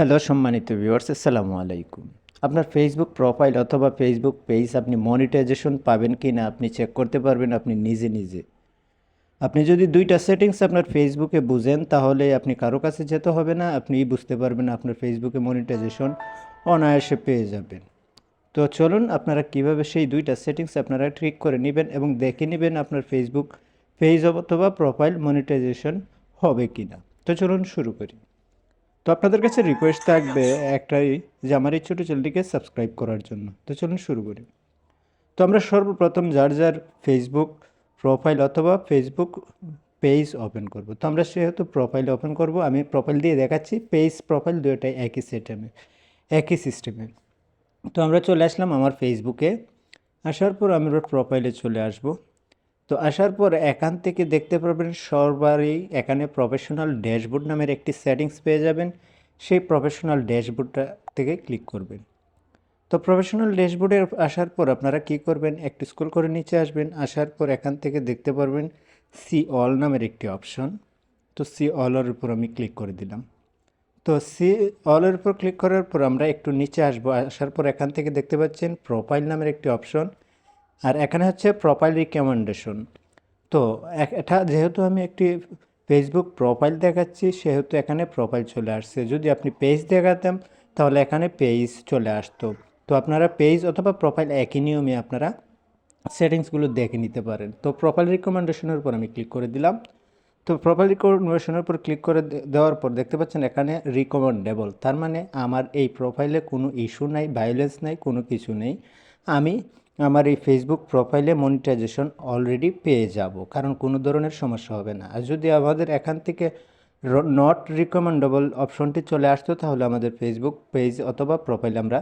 Hello সম্মানিত viewers আসসালামু আলাইকুম। আপনার ফেসবুক প্রোফাইল অথবা ফেসবুক পেজ আপনি মনিটাইজেশন পাবেন কি না আপনি চেক করতে পারবেন আপনি নিজে নিজে। আপনি যদি দুইটা সেটিংস আপনার ফেসবুকে বুঝেন, তাহলে আপনি কারও কাছে যেতে হবে না আপনি বুঝতে পারবেন আপনার ফেসবুকে মনিটাইজেশন অনায়াসে পেয়ে যাবেন। তো চলুন আপনারা কীভাবে সেই দুইটা সেটিংস আপনারা ঠিক করে নেবেন এবং দেখে নেবেন আপনার ফেসবুক পেজ অথবা প্রোফাইল মনিটাইজেশন হবে কি না তো চলুন শুরু করি। তো আপনাদের কাছে রিকোয়েস্ট থাকবে একটাই যে আমার এই ছোটো চ্যানেলটিকে সাবস্ক্রাইব করার জন্য। তো চলুন শুরু করি। তো আমরা সর্বপ্রথম যার যার ফেসবুক প্রোফাইল অথবা ফেসবুক পেজ ওপেন করব। তো আমরা সেহেতু প্রোফাইল ওপেন করব। আমি প্রোফাইল দিয়ে দেখাচ্ছি পেজ প্রোফাইল দুটোটাই একই সিস্টেমে একই সিস্টেমে তো আমরা চলে আসলাম আমার ফেসবুকে আসার পর আমরা প্রোফাইলে চলে আসব। তো আসার পর এখান থেকে দেখতে পারবেন সবারই এখানে প্রফেশনাল ড্যাশবোর্ড নামের একটি সেটিংস পেয়ে যাবেন। সেই প্রফেশনাল ড্যাশবোর্ডটা থেকে ক্লিক করবেন। তো প্রফেশনাল ড্যাশবোর্ডে আসার পর আপনারা কি করবেন? একটু স্ক্রল করে নিচে আসবেন। আসার পর এখান থেকে দেখতে পারবেন সি অল নামের একটি অপশন তো সি অলের উপর আমি ক্লিক করে দিলাম। তো সি অলের উপর ক্লিক করার পর আমরা একটু নিচে আসব। আসার পর এখান থেকে দেখতে পাচ্ছেন প্রোফাইল নামের একটি অপশন আর এখানে হচ্ছে প্রোফাইল রিকমেন্ডেশন তো এটা যেহেতু আমি একটি ফেসবুক প্রোফাইল দেখাচ্ছি, সেহেতু এখানে প্রোফাইল চলে আসছে। যদি আপনি পেজ দেখাতাম তাহলে এখানে পেজ চলে আসতো। তো আপনারা পেজ অথবা প্রোফাইল একই নিয়মে আপনারা সেটিংসগুলো দেখে নিতে পারেন। তো প্রোফাইল রিকমেন্ডেশনের উপর আমি ক্লিক করে দিলাম। তো প্রোফাইল রিকমেন্ডেশনের উপর ক্লিক করে দেওয়ার পর দেখতে পাচ্ছেন এখানে রিকমেন্ডেবল তার মানে আমার এই প্রোফাইলে কোনো ইস্যু নাই ভায়োলেন্স নাই, কোনো কিছু নেই। আমি আমার এই ফেসবুক প্রোফাইলে মনিটাইজেশন অলরেডি পেয়ে যাব, কারণ কোনো ধরনের সমস্যা হবে না। আর যদি আমাদের এখান থেকে নট রিকমেন্ডেবল অপশনটি চলে আসতো, তাহলে আমাদের ফেসবুক পেজ অথবা প্রোফাইল আমরা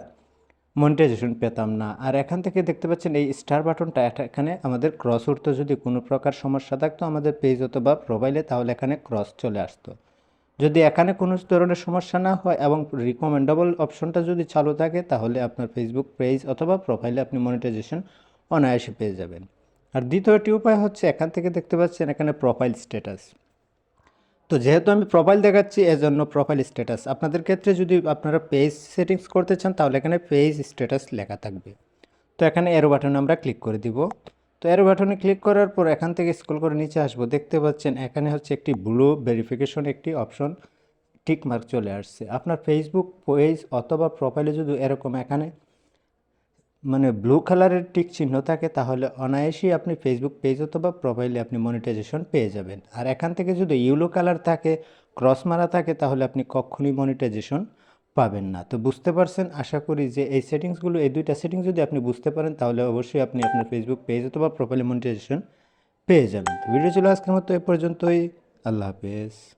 মনিটাইজেশন পেতাম না। আর এখান থেকে দেখতে পাচ্ছেন এই স্টার বাটনটা এখানে আমাদের ক্রস উঠতো। যদি কোনো প্রকার সমস্যা থাকতো আমাদের পেজ অথবা প্রোফাইলে তাহলে এখানে ক্রস চলে আসতো। যদি এখানে কোনো ধরনের সমস্যা না হয় এবং রিকমেন্ডেবল অপশনটা যদি চালু থাকে, তাহলে আপনার ফেসবুক পেজ অথবা প্রোফাইলে আপনি মনিটাইজেশন অনায়াসে পেয়ে যাবেন। আর দ্বিতীয়টি উপায় হচ্ছে, এখান থেকে দেখতে পাচ্ছেন এখানে প্রোফাইল স্ট্যাটাস তো যেহেতু আমি প্রোফাইল দেখাচ্ছি, এজন্য প্রোফাইল স্ট্যাটাস আপনাদের ক্ষেত্রে যদি আপনারা পেজ সেটিংস করতে চান, তাহলে এখানে পেজ স্ট্যাটাস লেখা থাকবে। তো এখানে এরো বাটনে আমরা ক্লিক করে দিব। তো এরো বাটনে ক্লিক করার পর এখান থেকে স্ক্রল করে নিচে আসব। দেখতে পাচ্ছেন এখানে হচ্ছে একটি ব্লু ভেরিফিকেশন একটি অপশন টিক মার্ক চলে আসছে। আপনার ফেসবুক পেজ অথবা প্রোফাইলে যদি এরকম এখানে মানে ব্লু কালারের টিক চিহ্ন থাকে, তাহলে অনায়াসেই আপনি ফেসবুক পেজ অথবা প্রোফাইলে আপনি মনিটাইজেশন পেয়ে যাবেন। আর এখান থেকে যদি ইউলো কালার থাকে ক্রস মারা থাকে, তাহলে আপনি কখনই মনিটাইজেশন পাবেন না। তো বুঝতে পারছেন? আশা করি যে এই সেটিংসগুলো, এই দুইটা সেটিংস যদি আপনি বুঝতে পারেন, তাহলে অবশ্যই আপনি আপনার ফেসবুক পেজ অথবা প্রোফাইলে মনিটাইজেশন পেয়ে যাবেন। ভিডিও ছিল আজকের মতো, এ পর্যন্তই। আল্লাহ হাফেজ।